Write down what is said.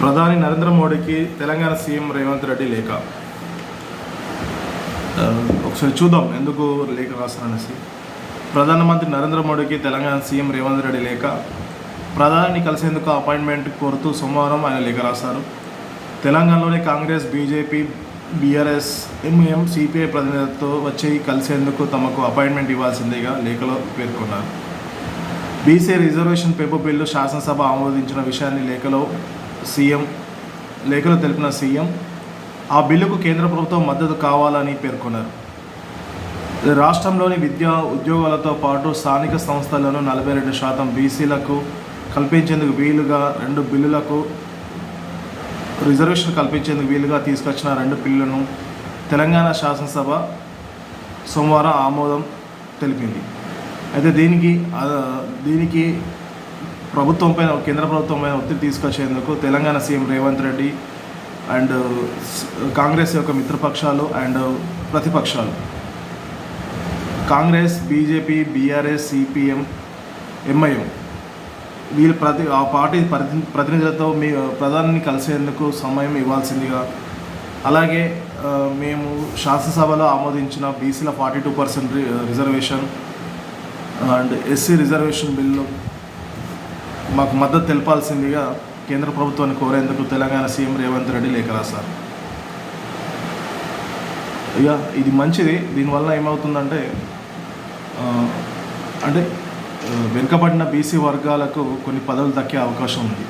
ప్రధాని నరేంద్ర మోడీకి తెలంగాణ సీఎం రేవంత్ రెడ్డి లేఖ. ఒకసారి చూద్దాం ఎందుకు లేఖ రాస్తారనేసి ప్రధానమంత్రి నరేంద్ర మోడీకి తెలంగాణ సీఎం రేవంత్ రెడ్డి లేఖ. ప్రధాని కలిసేందుకు అపాయింట్మెంట్ కోరుతూ సోమవారం ఆయన లేఖ రాశారు. తెలంగాణలోని Congress BJP BRS MM CPI ప్రతినిధులతో వచ్చి కలిసేందుకు తమకు అపాయింట్మెంట్ ఇవ్వాల్సిందిగా లేఖలో పేర్కొన్నారు. బీసీ రిజర్వేషన్ పేపర్ బిల్లు శాసనసభ ఆమోదించిన విషయాన్ని లేఖలో సీఎం లేఖలో తెలిపిన సీఎం ఆ బిల్లుకు కేంద్ర ప్రభుత్వం మద్దతు కావాలని పేర్కొన్నారు. రాష్ట్రంలోని విద్యా ఉద్యోగాలతో పాటు స్థానిక సంస్థలను నలభై రెండు శాతం బీసీలకు కల్పించేందుకు వీలుగా రెండు బిల్లులకు రిజర్వేషన్ కల్పించేందుకు వీలుగా తీసుకొచ్చిన రెండు బిల్లులను తెలంగాణ శాసనసభ సోమవారం ఆమోదం తెలిపింది. అయితే దీనికి దీనికి ప్రభుత్వం పైన కేంద్ర ప్రభుత్వం పైన ఒత్తిడి తీసుకొచ్చేందుకు తెలంగాణ సీఎం రేవంత్ రెడ్డి అండ్ కాంగ్రెస్ యొక్క మిత్రపక్షాలు అండ్ ప్రతిపక్షాలు. Congress BJP BRS CPM MIM వీళ్ళు ప్రతి ఆ పార్టీ ప్రతి ప్రతినిధులతో మీ ప్రధానిని కలిసేందుకు సమయం ఇవ్వాల్సిందిగా. అలాగే మేము శాసనసభలో ఆమోదించిన బీసీల forty two percent reservation and SC reservation bill మాకు మద్దతు తెలపాల్సిందిగా కేంద్ర ప్రభుత్వాన్ని కోరేందుకు తెలంగాణ సీఎం రేవంత్ రెడ్డి లేఖ రాశారు. ఇక ఇది మంచిది. దీనివల్ల ఏమవుతుందంటే అంటే వెనుకబడిన బీసీ వర్గాలకు కొన్ని పదవులు దక్కే అవకాశం ఉంది.